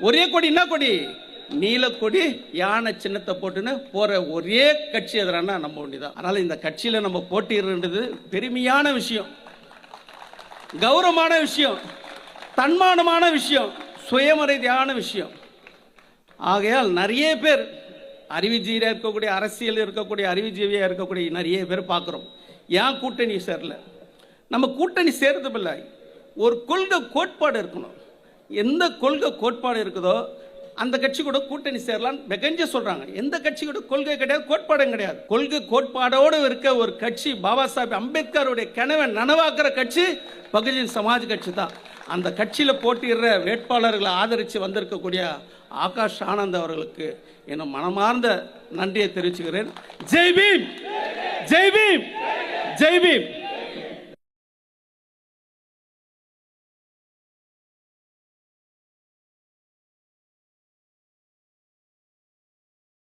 ஒரே கொடி என்ன கொடி? நீலக்கொடி யானை சின்னத்தை போட்டுன்னு போற ஒரே கட்சி எதிரானா நம்ம ஒண்டிதான். அதனால இந்த கட்சியில நம்ம போட்டிடுறது பெருமையான விஷயம். கௌரவமான விஷயம். தன்மானமான விஷயம். சுயமரியாதையான விஷயம். ஆகையால் நிறைய பேர் அறிவுஜீவியாக இருக்கக்கூடிய அரசியல் இருக்கக்கூடிய அறிவுஜீவியாக இருக்கக்கூடிய நிறைய பேர் பார்க்குறோம். ஏன் கூட்டணி சேரல? நம்ம கூட்டணி சேர்றது இல்லை. ஒரு கொள்கை கோட்பாடு இருக்கணும். எந்த கொள்கை கோட்பாடு இருக்குதோ அந்த கட்சி கூட கூட்டணி சேரலான்னு வெகஞ்ச சொல்றாங்க. எந்த கட்சி கூட கொள்கை கிடையாது கோட்பாடும் கிடையாது. கொள்கை கோட்பாடோடு இருக்க ஒரு கட்சி பாபா சாஹேப் அம்பேத்கருடைய கனவை நனவாக்குற கட்சி பகுஜன் சமாஜ் கட்சி தான். அந்த கட்சியில் போட்டியிடுற வேட்பாளர்களை ஆதரித்து வந்திருக்கக்கூடிய ஆகாஷ் ஆனந்த் அவர்களுக்கு என் மனமார்ந்த நன்றியை தெரிவிச்சுக்கிறேன். ஜெய் ஜெய்பீம் ஜெய் பீம்! ஜெய்